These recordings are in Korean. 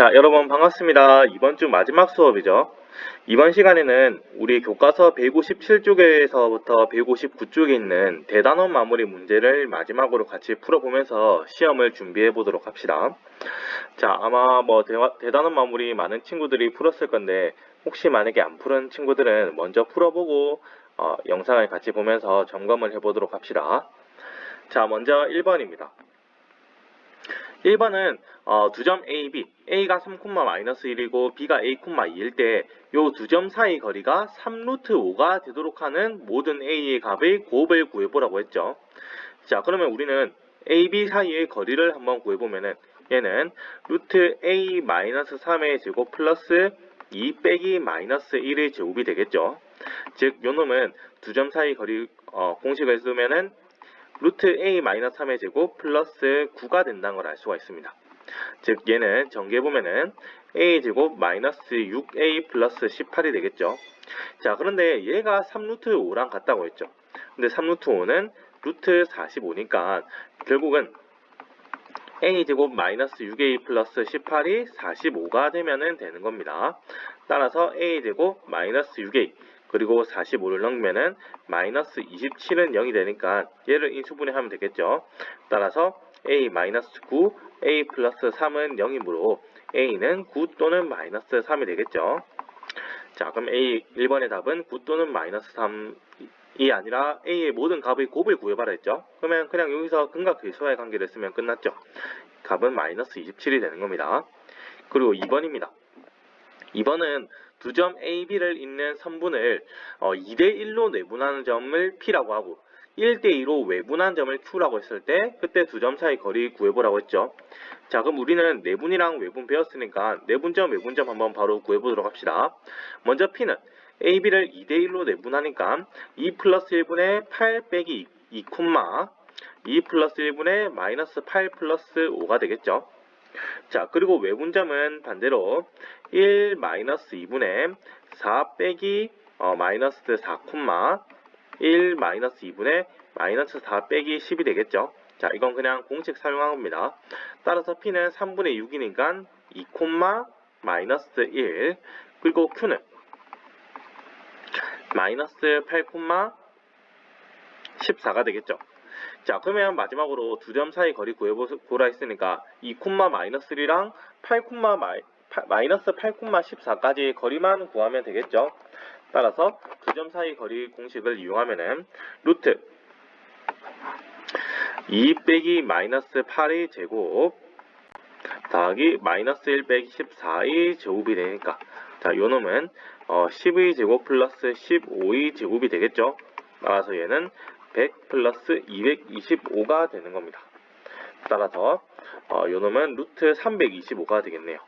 자, 여러분 반갑습니다. 이번 주 마지막 수업이죠. 이번 시간에는 우리 교과서 157쪽에서부터 159쪽에 있는 대단원 마무리 문제를 마지막으로 같이 풀어보면서 시험을 준비해 보도록 합시다. 자, 아마 뭐 대, 대단원 마무리 많은 친구들이 풀었을 건데 혹시 만약에 안 푸른 친구들은 먼저 풀어보고 어, 영상을 같이 보면서 점검을 해보도록 합시다. 자, 먼저 1번입니다. 1번은 어, 두 점 A, B, A가 3,-1이고 B가 A, 2일 때 요 두 점 사이 거리가 3루트 5가 되도록 하는 모든 A의 값의 곱을 구해보라고 했죠. 자, 그러면 우리는 A, B 사이의 거리를 한번 구해보면은 얘는 루트 A 마이너스 3의 제곱 플러스 2 빼기 마이너스 1의 제곱이 되겠죠. 즉, 요 놈은 두 점 사이 거리 어, 공식을 쓰면은 루트 a 마이너스 3의 제곱 플러스 9가 된다는 걸 알 수가 있습니다. 즉 얘는 전개 보면은 a 제곱 마이너스 6a 플러스 18이 되겠죠. 자 그런데 얘가 3루트 5랑 같다고 했죠. 근데 3루트 5는 루트 45니까 결국은 a 제곱 마이너스 6a 플러스 18이 45가 되면은 되는 겁니다. 따라서 a 제곱 마이너스 6a 그리고 45를 넘기면은 마이너스 27은 0이 되니까 얘를 인수분해 하면 되겠죠. 따라서 a 마이너스 9, a 플러스 3은 0이므로 a는 9 또는 마이너스 3이 되겠죠. 자, 그럼 a 1번의 답은 9 또는 마이너스 3이 아니라 a의 모든 값의 곱을 구해봐라 했죠. 그러면 그냥 여기서 근과 괴소의 관계를 쓰면 끝났죠. 값은 마이너스 27이 되는 겁니다. 그리고 2번입니다. 2번은 두 점 A, B를 잇는 선분을 어, 2대1로 내분하는 점을 P라고 하고 1대2로 외분한 점을 Q라고 했을 때 그때 두 점 사이 거리 구해보라고 했죠. 자 그럼 우리는 내분이랑 외분 배웠으니까 내분점, 외분점 한번 바로 구해보도록 합시다. 먼저 P는 A, B를 2대1로 내분하니까 2 플러스 1분의 8 빼기 2, 콤마 2 플러스 1분의 마이너스 8 플러스 5가 되겠죠. 자, 그리고 외분점은 반대로 1 마이너스 2분의 4 빼기 어, 마이너스 4 콤마 1 마이너스 2분의 마이너스 4 빼기 10이 되겠죠. 자, 이건 그냥 공식 사용한 겁니다. 따라서 P는 3분의 6이니까 2 콤마 마이너스 1 그리고 Q는 마이너스 8 콤마 14가 되겠죠. 자 그러면 마지막으로 두 점 사이 거리 구해보라 했으니까 2 콤마 마이너스 1이랑 8 콤마 마이, 마이너스 8 콤마 14까지 거리만 구하면 되겠죠. 따라서 두 점 사이 거리 공식을 이용하면은 루트 2 빼기 마이너스 8의 제곱 더하기 마이너스 1 빼기 14의 제곱이 되니까 자 요 놈은 어, 10의 제곱 플러스 15의 제곱이 되겠죠. 따라서 얘는 100 플러스 225가 되는 겁니다. 따라서 어, 요 놈은 루트 325가 되겠네요.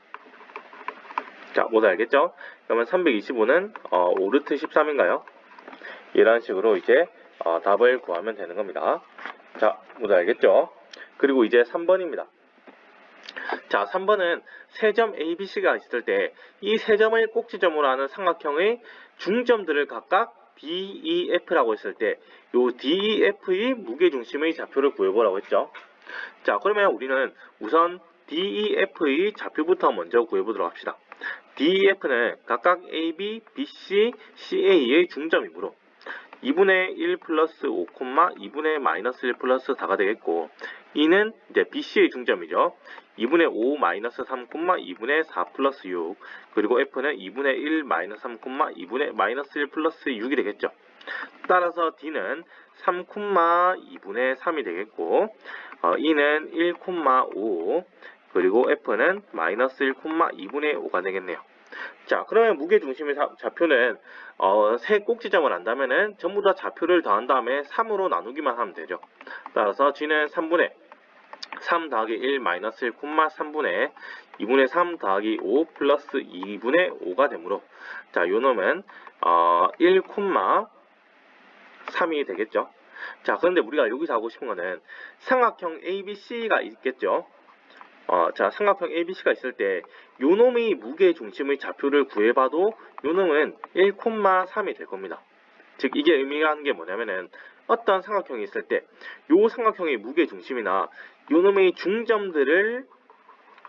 자, 모두 알겠죠? 그러면 325는 어, 5루트 13인가요? 이런 식으로 이제 어, 답을 구하면 되는 겁니다. 자, 모두 알겠죠? 그리고 이제 3번입니다. 자, 3번은 세 점 ABC가 있을 때 이 세 점을 꼭지점으로 하는 삼각형의 중점들을 각각 DEF라고 했을 때 요 DEF의 무게중심의 좌표를 구해보라고 했죠. 자 그러면 우리는 우선 DEF의 좌표부터 먼저 구해보도록 합시다. DEF는 각각 AB, BC, CA의 중점이므로 2분의 1 플러스 5, 2분의 마이너스 1 플러스 4가 되겠고 이는 이제 BC의 중점이죠. 2분의 5 마이너스 3, 2분의 4 플러스 6 그리고 F는 2분의 1 마이너스 3, 2분의 마이너스 1 플러스 6이 되겠죠. 따라서 D는 3, 2분의 3이 되겠고 어, E는 1, 5 그리고 F는 마이너스 1, 2분의 5가 되겠네요. 자, 그러면 무게중심의 좌표는 어, 세 꼭지점을 안다면은 전부 다 좌표를 더한 다음에 3으로 나누기만 하면 되죠. 따라서 G는 3분의 3 더하기 1 마이너스 1 콤마 3분의 2분의 3 더하기 5 플러스 2분의 5가 되므로 자, 요 놈은 어, 1 콤마 3이 되겠죠. 자, 그런데 우리가 여기서 하고 싶은 거는 삼각형 ABC가 있겠죠. 어, 자, 삼각형 ABC가 있을 때 요 놈의 무게 중심의 좌표를 구해봐도 요 놈은 1,3이 될 겁니다. 즉 이게 의미가 하는 게 뭐냐면은 어떤 삼각형이 있을 때 요 삼각형의 무게 중심이나 요놈의 중점들을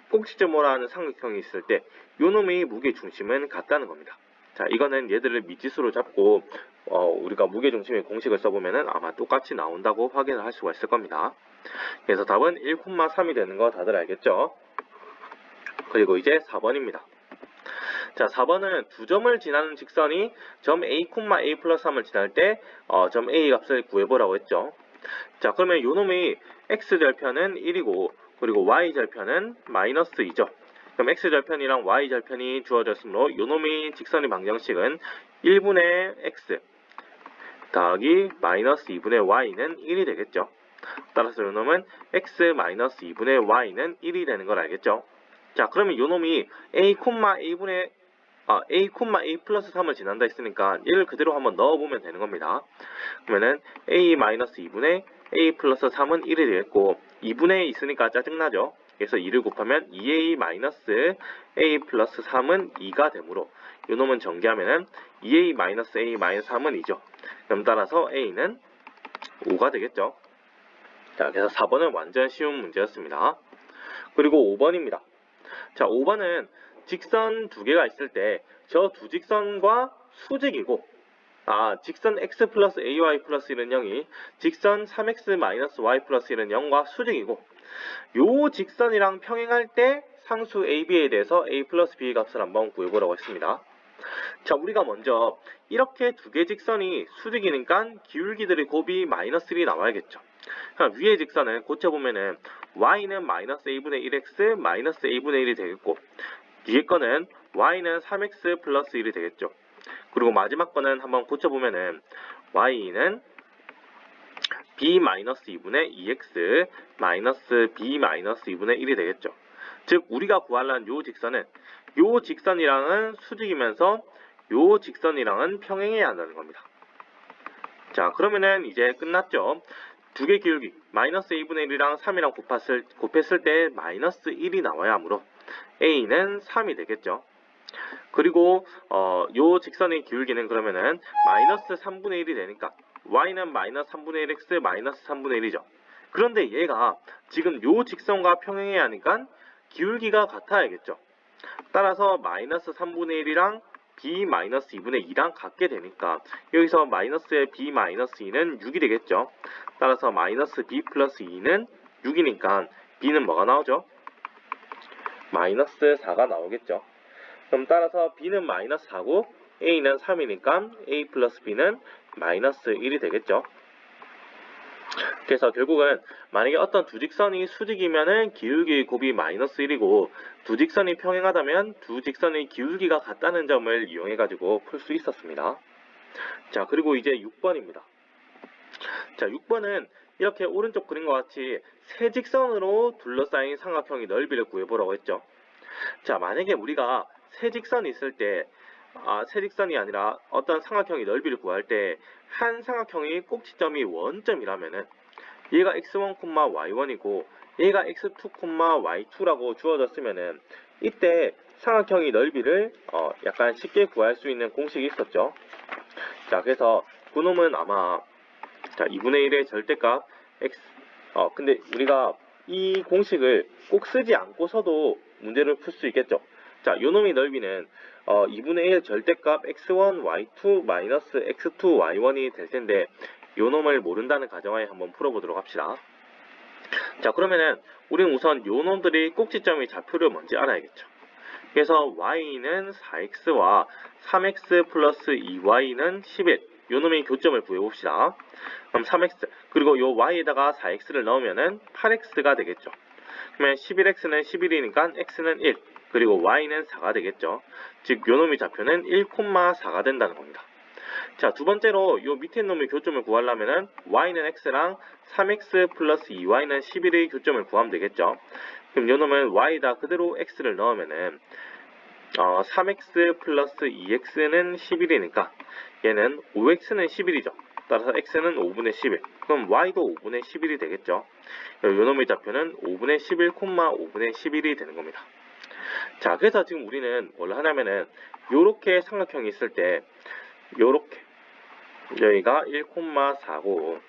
꼭지점오라는 삼각형이 있을 때 요놈의 무게 중심은 같다는 겁니다. 자, 이거는 얘들을 미지수로 잡고 어, 우리가 무게 중심의 공식을 써보면은 아마 똑같이 나온다고 확인을 할 수가 있을 겁니다. 그래서 답은 1,3이 되는 거 다들 알겠죠? 그리고 이제 4번입니다. 자, 4번은 두 점을 지나는 직선이 점 A, A 플러스 3을 지날 때, 어, 점 A 값을 구해보라고 했죠. 자, 그러면 요놈의 X절편은 1이고, 그리고 Y절편은 마이너스 2죠. 그럼 X절편이랑 Y절편이 주어졌으므로 요 놈의 직선의 방정식은 1분의 X 더하기 마이너스 2분의 Y는 1이 되겠죠. 따라서 요 놈은 X 마이너스 2분의 Y는 1이 되는 걸 알겠죠. 자, 그러면 요놈이 A, A분의 아, A, A 플러스 3을 지난다 했으니까 얘를 그대로 한번 넣어보면 되는 겁니다. 그러면은 A 마이너스 2분의 A 플러스 3은 1이 되겠고 2분의 있으니까 짜증나죠? 그래서 2를 곱하면 2A 마이너스 A 플러스 3은 2가 되므로 요놈은 전개하면은 2A 마이너스 A 마이너스 3은 2죠. 그럼 따라서 A는 5가 되겠죠. 자, 그래서 4번은 완전 쉬운 문제였습니다. 그리고 5번입니다. 자, 5번은 직선 두 개가 있을 때 저 두 직선과 수직이고 아, 직선 x 플러스 ay 플러스 1은 0이 직선 3x 마이너스 y 플러스 1은 0과 수직이고 요 직선이랑 평행할 때 상수 ab에 대해서 a 플러스 b의 값을 한번 구해보라고 했습니다. 자, 우리가 먼저 이렇게 두 개 직선이 수직이니까 기울기들의 곱이 마이너스 1이 나와야겠죠. 그럼 위의 직선은 고쳐 보면은 y는 마이너스 a분의 1x 마이너스 a분의 1이 되겠고 뒤에 거는 y는 3x 플러스 1이 되겠죠. 그리고 마지막 거는 한번 고쳐보면은 y는 b 마이너스 2분의 2x 마이너스 b 마이너스 2분의 1이 되겠죠. 즉 우리가 구하려는 요 직선은 요 직선이랑은 수직이면서 요 직선이랑은 평행해야 한다는 겁니다. 자 그러면은 이제 끝났죠. 두 개 기울기 마이너스 2분의 1이랑 3이랑 곱했을, 곱했을 때 마이너스 1이 나와야 하므로 a는 3이 되겠죠. 그리고 어, 요 직선의 기울기는 그러면은 마이너스 3분의 1이 되니까 y는 마이너스 3분의 1x 마이너스 3분의 1이죠. 그런데 얘가 지금 요 직선과 평행해야 하니까 기울기가 같아야겠죠. 따라서 마이너스 3분의 1이랑 b 마이너스 2분의 2랑 같게 되니까 여기서 마이너스의 b 마이너스 2는 6이 되겠죠. 따라서 마이너스 b 플러스 2는 6이니까 b는 뭐가 나오죠? 마이너스 4가 나오겠죠. 그럼 따라서 b는 마이너스 4고 a는 3이니까 a 플러스 b는 마이너스 1이 되겠죠. 그래서 결국은 만약에 어떤 두 직선이 수직이면은 기울기의 곱이 마이너스 1이고 두 직선이 평행하다면 두 직선의 기울기가 같다는 점을 이용해 가지고 풀 수 있었습니다. 자 그리고 이제 6번입니다. 자 6번은 이렇게 오른쪽 그림과 같이 세 직선으로 둘러싸인 삼각형의 넓이를 구해보라고 했죠. 자 만약에 우리가 세 직선이 있을 때 아, 세직선이 아니라 어떤 삼각형의 넓이를 구할 때 한 삼각형의 꼭지점이 원점이라면은 얘가 x1, y1이고 얘가 x2, y2라고 주어졌으면은 이때 삼각형의 넓이를 어, 약간 쉽게 구할 수 있는 공식이 있었죠. 자, 그래서 그놈은 아마 자 2분의 1의 절대값 x 어 근데 우리가 이 공식을 꼭 쓰지 않고서도 문제를 풀 수 있겠죠. 자, 요놈의 넓이는 어, 2분의 1 절대값 x1, y2 마이너스 x2, y1이 될 텐데 요 놈을 모른다는 가정하에 한번 풀어보도록 합시다. 자, 그러면은 우리는 우선 요 놈들이 꼭지점의 좌표를 먼저 알아야겠죠. 그래서 y는 4x와 3x 플러스 2y는 11 요놈의 교점을 구해봅시다. 그럼 3x 그리고 요 y에다가 4x를 넣으면은 8x가 되겠죠. 그러면 11x는 11이니까 x는 1 그리고 y는 4가 되겠죠. 즉 요놈의 좌표는 1,4가 된다는 겁니다. 자, 두 번째로 요 밑에 놈의 교점을 구하려면은 y는 x랑 3x 플러스 2y는 11의 교점을 구하면 되겠죠. 그럼 요 놈은 y에다 그대로 x를 넣으면은 어, 3x 플러스 2x는 11이니까 얘는 5x는 11이죠. 따라서 x는 5분의 11. 그럼 y도 5분의 11이 되겠죠. 요 놈의 좌표는 5분의 11, 5분의 11이 되는 겁니다. 자, 그래서 지금 우리는 뭘 하냐면은 요렇게 삼각형이 있을 때 요렇게 여기가 1,4고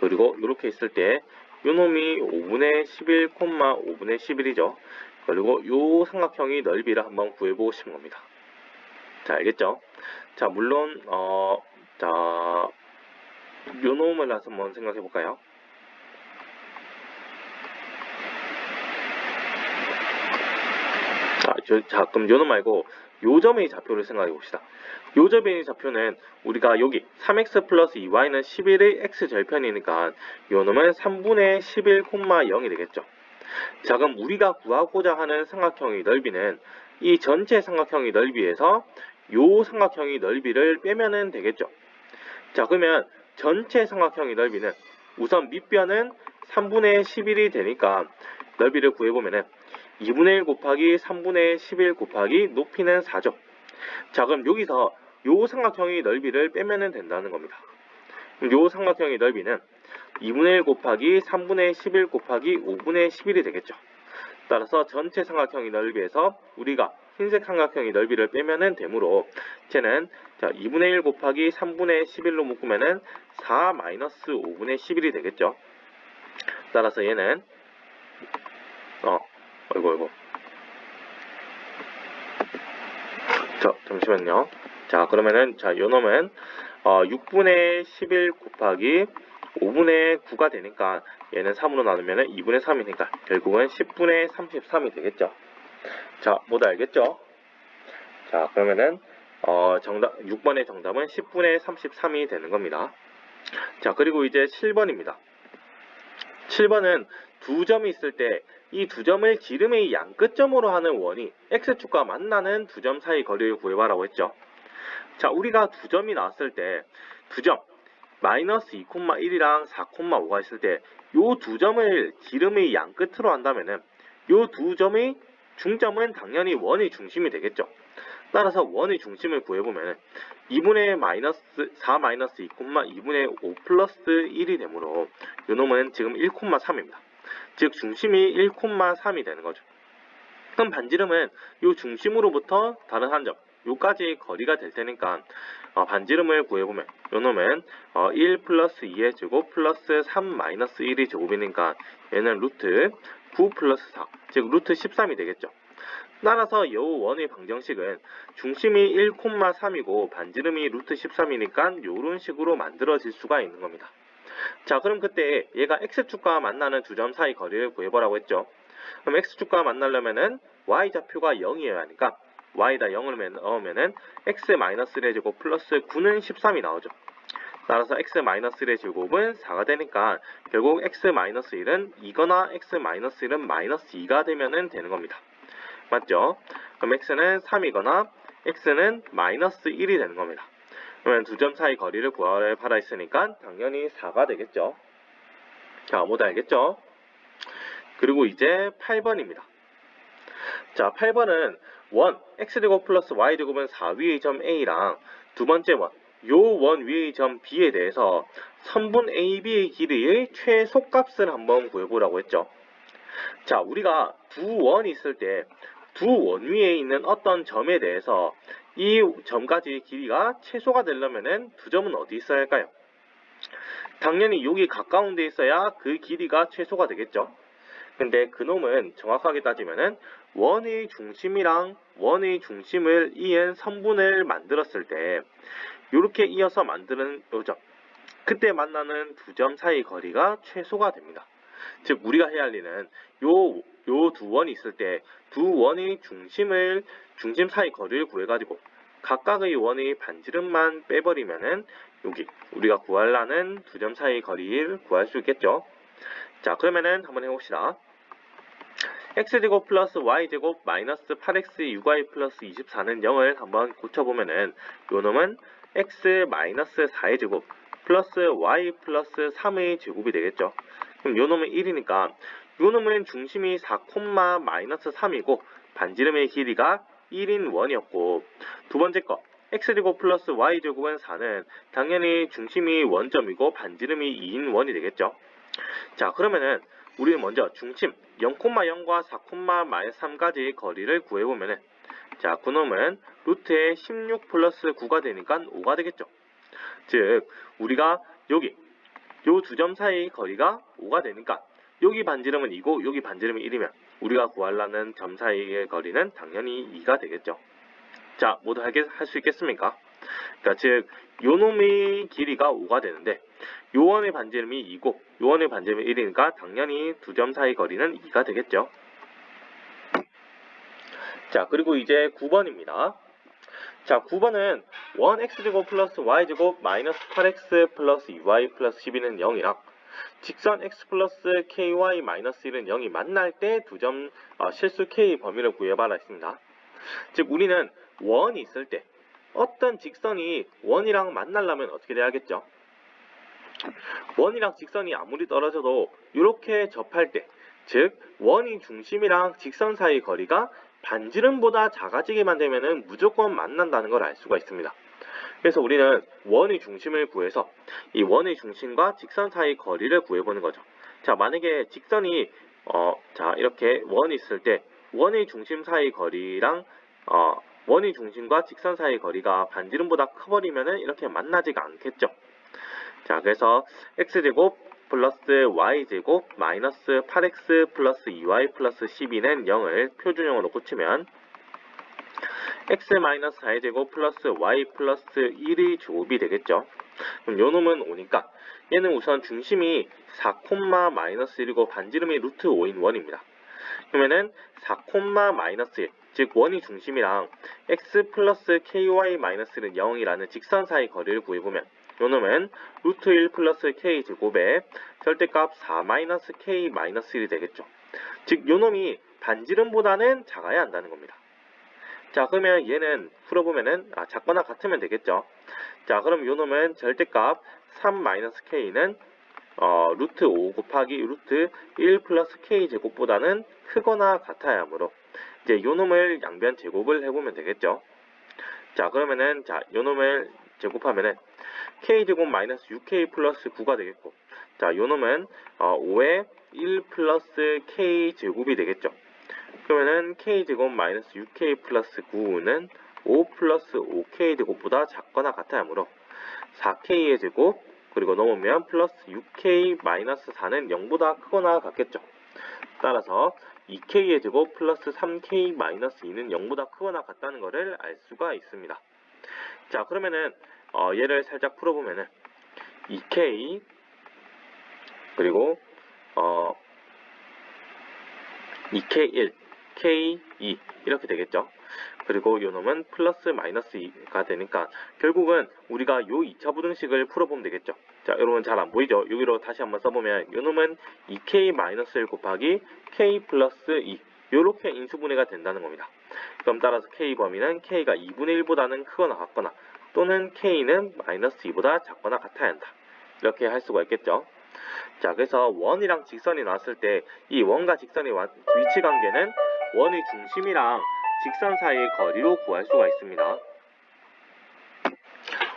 그리고 요렇게 있을 때 요놈이 5분의 11, 5분의 11이죠. 그리고 요 삼각형의 넓이를 한번 구해보고 싶은 겁니다. 자, 알겠죠? 자, 물론 어, 자, 요 놈을 한번 생각해 볼까요? 자, 저, 자, 그럼 요놈 말고 요점의 좌표를 생각해 봅시다. 요점의 좌표는 우리가 여기 3x 플러스 2y는 11의 x 절편이니까 요놈은 3분의 11,0이 되겠죠. 자, 그럼 우리가 구하고자 하는 삼각형의 넓이는 이 전체 삼각형의 넓이에서 요 삼각형의 넓이를 빼면은 되겠죠. 자, 그러면 전체 삼각형의 넓이는 우선 밑변은 3분의 11이 되니까 넓이를 구해보면은 2분의 1 곱하기 3분의 11 곱하기 높이는 4죠. 자, 그럼 여기서 요 삼각형의 넓이를 빼면은 된다는 겁니다. 요 삼각형의 넓이는 2분의 1 곱하기 3분의 11 곱하기 5분의 11이 되겠죠. 따라서 전체 삼각형의 넓이에서 우리가 흰색 삼각형의 넓이를 빼면은 되므로 쟤는 자 2분의 1 곱하기 3분의 11로 묶으면은 4 마이너스 5분의 11이 되겠죠. 따라서 얘는 어 어이구 어이구 자 잠시만요. 자 그러면은 자 요놈은 어 6분의 11 곱하기 5분의 9가 되니까 얘는 3으로 나누면 2분의 3이니까 결국은 10분의 33이 되겠죠. 자, 모두 알겠죠? 자, 그러면은 어, 정답 6번의 정답은 10분의 33이 되는 겁니다. 자, 그리고 이제 7번입니다. 7번은 두 점이 있을 때 이 두 점을 지름의 양 끝점으로 하는 원이 x축과 만나는 두 점 사이 거리를 구해봐라고 했죠. 자, 우리가 두 점이 나왔을 때 두 점, 마이너스 2,1이랑 4,5가 있을 때요두 점을 지름의 양 끝으로 한다면은 요두 점의 중점은 당연히 원의 중심이 되겠죠. 따라서 원의 중심을 구해보면 2분의 마이너스 4 마이너스 2, 2분의 5 플러스 1이 되므로 요 놈은 지금 1,3입니다. 즉 중심이 1,3이 되는 거죠. 그럼 반지름은 요 중심으로부터 다른 한 점, 요까지 거리가 될 테니까 어, 반지름을 구해보면 요 놈은 어, 1 플러스 2의 제곱 플러스 3 마이너스 1이 제곱이니까 얘는 루트 9 플러스 4, 즉 루트 13이 되겠죠. 따라서 요 원의 방정식은 중심이 1,3이고 반지름이 루트 13이니까 요런 식으로 만들어질 수가 있는 겁니다. 자 그럼 그때 얘가 x축과 만나는 두 점 사이 거리를 구해보라고 했죠. 그럼 x축과 만나려면은 y좌표가 0이어야 하니까 y에다 0을 넣으면은 x-1의 제곱 플러스 9는 13이 나오죠. 따라서 x-1의 제곱은 4가 되니까 결국 x-1은 2거나 x-1은 마이너스 2가 되면은 되는 겁니다. 맞죠? 그럼 x는 3이거나 x는 마이너스 1이 되는 겁니다. 그러면 두 점 사이 거리를 구하라 받아 있으니까 당연히 4가 되겠죠. 자, 모두 알겠죠? 그리고 이제 8번입니다. 자, 8번은 원 x제곱 플러스 y제곱은 4 위의 점 A랑 두 번째 원, 요 원 위의 점 B에 대해서 선분 AB의 길이의 최소값을 한번 구해보라고 했죠. 자, 우리가 두 원이 있을 때 두 원 위에 있는 어떤 점에 대해서 이 점까지의 길이가 최소가 되려면은 두 점은 어디 있어야 할까요? 당연히 여기 가까운 데 있어야 그 길이가 최소가 되겠죠. 근데 그놈은 정확하게 따지면은 원의 중심이랑 원의 중심을 이은 선분을 만들었을 때 이렇게 이어서 만드는 요점 그때 만나는 두 점 사이 거리가 최소가 됩니다. 즉 우리가 해야 할 일은 요 요 두 원이 있을 때 두 원의 중심을 중심 사이 거리를 구해가지고 각각의 원의 반지름만 빼버리면은 여기 우리가 구하려는 두 점 사이 거리를 구할 수 있겠죠. 자 그러면은 한번 해봅시다. x제곱 플러스 y제곱 마이너스 8x 6y 플러스 24는 0을 한번 고쳐보면은 요 놈은 x 마이너스 4의 제곱 플러스 y 플러스 3의 제곱이 되겠죠. 그럼 요 놈은 1이니까 요 놈은 중심이 4, 마이너스 3이고 반지름의 길이가 1인 원이었고 두 번째 거 x제곱 플러스 y제곱은 4는 당연히 중심이 원점이고 반지름이 2인 원이 되겠죠. 자 그러면은 우리는 먼저 중심 0,0과 4,-3까지 거리를 구해보면은 자 그놈은 루트에 16 플러스 9가 되니까 5가 되겠죠. 즉 우리가 여기 요 두 점 사이 거리가 5가 되니까 여기 반지름은 2고 여기 반지름이 1이면 우리가 구하려는 점 사이의 거리는 당연히 2가 되겠죠. 자, 모두 할 수 있겠습니까? 그러니까 즉 요놈의 길이가 5가 되는데 요원의 반지름이 2고 요원의 반지름이 1이니까 당연히 두 점 사이 거리는 2가 되겠죠. 자, 그리고 이제 9번입니다. 자, 9번은 1x제곱 플러스 y제곱 마이너스 8x 플러스 2y 플러스 12는 0이랑 직선 x 플러스 ky 마이너스 1은 0이 만날 때 두점 어, 실수 k 범위를 구해봐라 했습니다. 즉 우리는 원이 있을 때 어떤 직선이 원이랑 만나려면 어떻게 돼야겠죠? 원이랑 직선이 아무리 떨어져도 이렇게 접할 때, 즉 원이 중심이랑 직선 사이 거리가 반지름보다 작아지게만 되면은 무조건 만난다는 걸 알 수가 있습니다. 그래서 우리는 원의 중심을 구해서 이 원의 중심과 직선 사이 거리를 구해보는 거죠. 자, 만약에 직선이 어, 자 이렇게 원이 있을 때 원의 중심 사이 거리랑 어, 원의 중심과 직선 사이 거리가 반지름보다 커버리면은 이렇게 만나지가 않겠죠. 자, 그래서 x제곱 플러스 y제곱 마이너스 8x 플러스 2y 플러스 12는 0을 표준형으로 고치면 x 마이너스 4제곱 플러스 y 플러스 1의 제곱이 되겠죠. 그럼 요 놈은 5니까 얘는 우선 중심이 4, 마이너스 1이고 반지름이 루트 5인 원입니다. 그러면은 4, 마이너스 1, 즉 원이 중심이랑 x 플러스 ky 마이너스 1은 0이라는 직선 사이 거리를 구해보면 요 놈은 루트 1 플러스 k 제곱에 절대값 4 마이너스 k 마이너스 1이 되겠죠. 즉 요 놈이 반지름보다는 작아야 한다는 겁니다. 자 그러면 얘는 풀어보면은 아, 작거나 같으면 되겠죠. 자 그럼 요 놈은 절대값 3 마이너스 k는 어, 루트 5 곱하기 루트 1 플러스 k 제곱보다는 크거나 같아야 하므로 이제 요 놈을 양변 제곱을 해보면 되겠죠. 자 그러면은 자 요 놈을 제곱하면은 k 제곱 마이너스 6k 플러스 9가 되겠고 자 요 놈은 어, 5에 1 플러스 k 제곱이 되겠죠. 그러면은 k제곱 마이너스 6k 플러스 9는 5 플러스 5k 제곱보다 작거나 같아야 하므로 4k의 제곱 그리고 넘으면 플러스 6k 마이너스 4는 0보다 크거나 같겠죠. 따라서 2k의 제곱 플러스 3k 마이너스 2는 0보다 크거나 같다는 것을 알 수가 있습니다. 자 그러면은 어, 얘를 살짝 풀어보면은 2k 그리고 어, 2k1 K2 이렇게 되겠죠. 그리고 요 놈은 플러스 마이너스 2가 되니까 결국은 우리가 요 2차 부등식을 풀어보면 되겠죠. 자 여러분 잘 안 보이죠? 여기로 다시 한번 써보면 요 놈은 2K 마이너스 1 곱하기 K 플러스 2 요렇게 인수분해가 된다는 겁니다. 그럼 따라서 K 범위는 K가 2분의 1보다는 크거나 같거나 또는 K는 마이너스 2보다 작거나 같아야 한다. 이렇게 할 수가 있겠죠. 자 그래서 원이랑 직선이 나왔을 때 이 원과 직선의 위치 관계는 원의 중심이랑 직선 사이의 거리로 구할 수가 있습니다.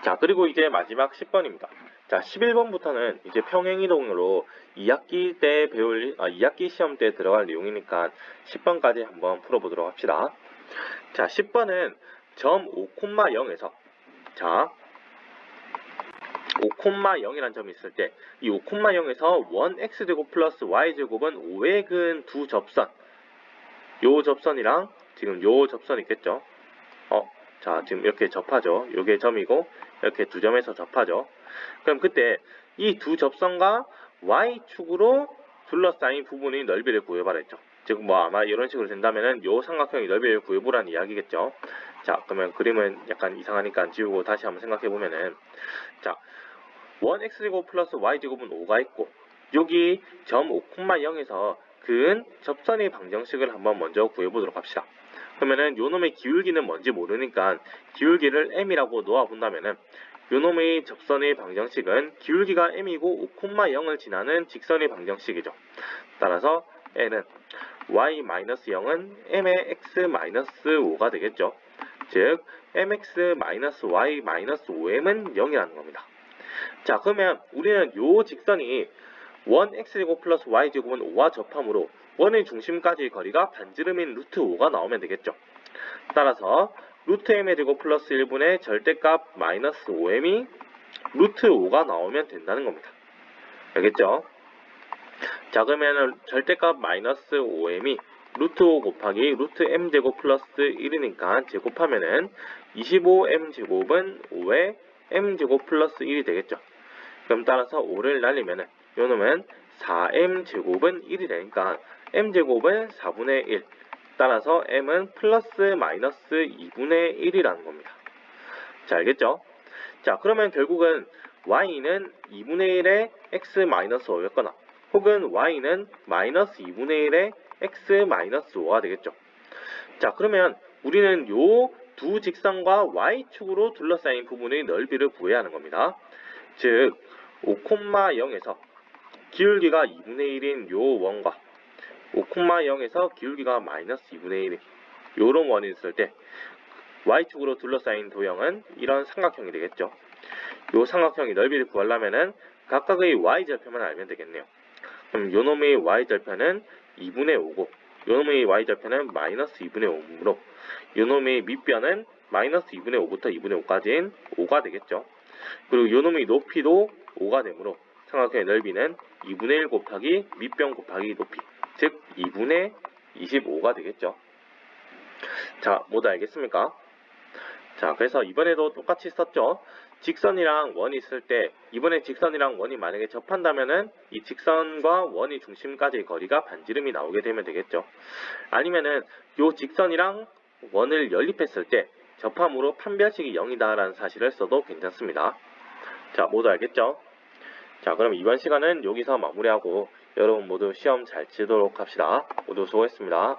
자, 그리고 이제 마지막 10번입니다. 자, 11번부터는 이제 평행이동으로 2학기 때 배울, 아, 2학기 시험 때 들어갈 내용이니까 10번까지 한번 풀어보도록 합시다. 자, 10번은 점 5,0에서, 자, 5,0이라는 점이 있을 때, 이 5,0에서 1x제곱 플러스 y제곱은 5의 근두 접선, 요 접선이랑 지금 요 접선 있겠죠? 어, 자, 지금 이렇게 접하죠. 요게 점이고, 이렇게 두 점에서 접하죠. 그럼 그때 이 두 접선과 y축으로 둘러싸인 부분의 넓이를 했죠. 즉, 뭐 아마 이런 식으로 된다면은 요 삼각형의 넓이를 구해보라는 이야기겠죠. 자, 그러면 그림은 약간 이상하니까 지우고 다시 한번 생각해보면은, 자, 1x제곱 플러스 y제곱은 5가 있고, 여기 점 5,0에서 근 접선의 방정식을 한번 먼저 구해보도록 합시다. 그러면은 요놈의 기울기는 뭔지 모르니까 기울기를 m이라고 놓아본다면은 요놈의 접선의 방정식은 기울기가 m이고 5,0을 지나는 직선의 방정식이죠. 따라서 n은 y-0은 m의 x-5가 되겠죠. 즉 mx-y-5m은 0이라는 겁니다. 자 그러면 우리는 요 직선이 1x제곱 플러스 y제곱은 5와 접함으로 1의 중심까지의 거리가 반지름인 루트 5가 나오면 되겠죠. 따라서 루트 m의 제곱 플러스 1분의 절대값 마이너스 5m이 루트 5가 나오면 된다는 겁니다. 알겠죠? 자 그러면 절대값 마이너스 5m이 루트 5 곱하기 루트 m제곱 플러스 1이니까 제곱하면은 25m제곱은 5의 m제곱 플러스 1이 되겠죠. 그럼 따라서 5를 날리면은 요 놈은 4m제곱은 1이 되니까 m제곱은 4분의 1 따라서 m은 플러스 마이너스 2분의 1이라는 겁니다. 자 알겠죠? 자 그러면 결국은 y는 2분의 1의 x 마이너스 5였거나 혹은 y는 마이너스 2분의 1의 x 마이너스 5가 되겠죠. 자 그러면 우리는 요 두 직선과 y축으로 둘러싸인 부분의 넓이를 구해야 하는 겁니다. 즉 5,0에서 기울기가 2분의 1인 요 원과 5,0에서 기울기가 마이너스 2분의 1인 요런 원이 있을 때 y축으로 둘러싸인 도형은 이런 삼각형이 되겠죠. 요 삼각형의 넓이를 구하려면은 각각의 y절편만 알면 되겠네요. 그럼 요 놈의 y절편은 2분의 5고 요 놈의 y절편은 마이너스 2분의 5이므로 요 놈의 밑변은 마이너스 2분의 5부터 2분의 5까지인 5가 되겠죠. 그리고 요 놈의 높이도 5가 되므로 삼각형의 넓이는 2분의 1 곱하기 밑변 곱하기 높이 즉 2분의 25가 되겠죠. 자 모두 알겠습니까? 자 그래서 이번에도 똑같이 썼죠. 직선이랑 원이 있을 때 이번에 직선이랑 원이 만약에 접한다면은 이 직선과 원의 중심까지의 거리가 반지름이 나오게 되면 되겠죠. 아니면은 요 직선이랑 원을 연립했을 때 접함으로 판별식이 0이다라는 사실을 써도 괜찮습니다. 자 모두 알겠죠? 자 그럼 이번 시간은 여기서 마무리하고 여러분 모두 시험 잘 치도록 합시다. 모두 수고했습니다.